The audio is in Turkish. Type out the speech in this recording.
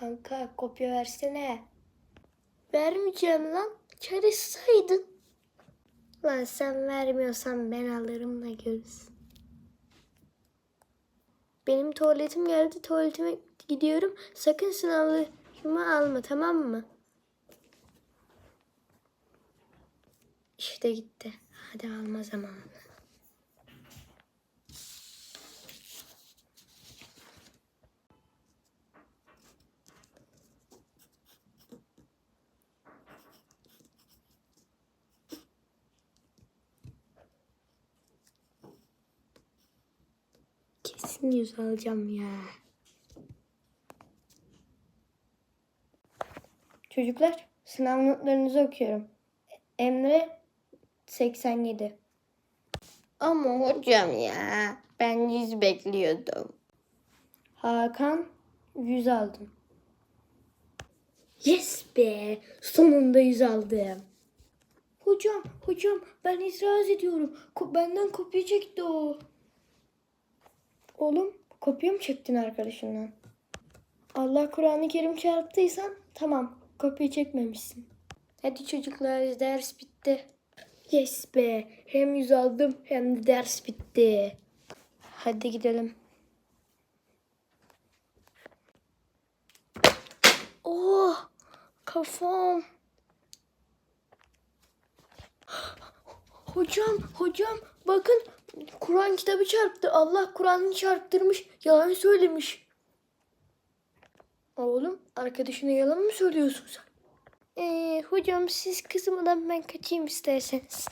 Kanka kopya versene. Vermeyeceğim lan. Çalışsaydın. Lan sen vermiyorsan ben alırım da görürsün. Benim tuvaletim geldi. Tuvaletime gidiyorum. Sakın sınavlarımı alma tamam mı? İşte gitti. Hadi alma zamanı. Kesin yüz alacağım ya. Çocuklar sınav notlarınızı okuyorum. Emre 87. Ama hocam ya ben 100 bekliyordum. Hakan 100 aldım. Yes be sonunda 100 aldım. Hocam hocam ben itiraz ediyorum. Ko- benden kopya çekti o. Oğlum kopya mı çektin arkadaşından? Allah Kur'an-ı Kerim çarptıysan tamam kopya çekmemişsin. Hadi çocuklar ders bitti. Yes be hem yüz aldım hem de ders bitti. Hadi gidelim. Oh kafam. Hocam, hocam bakın Kur'an kitabı çarptı. Allah Kur'an'ı çarptırmış. Yalan söylemiş. Oğlum arkadaşına yalan mı söylüyorsun sen? Ee, hocam siz kızmadan ben kaçayım isterseniz.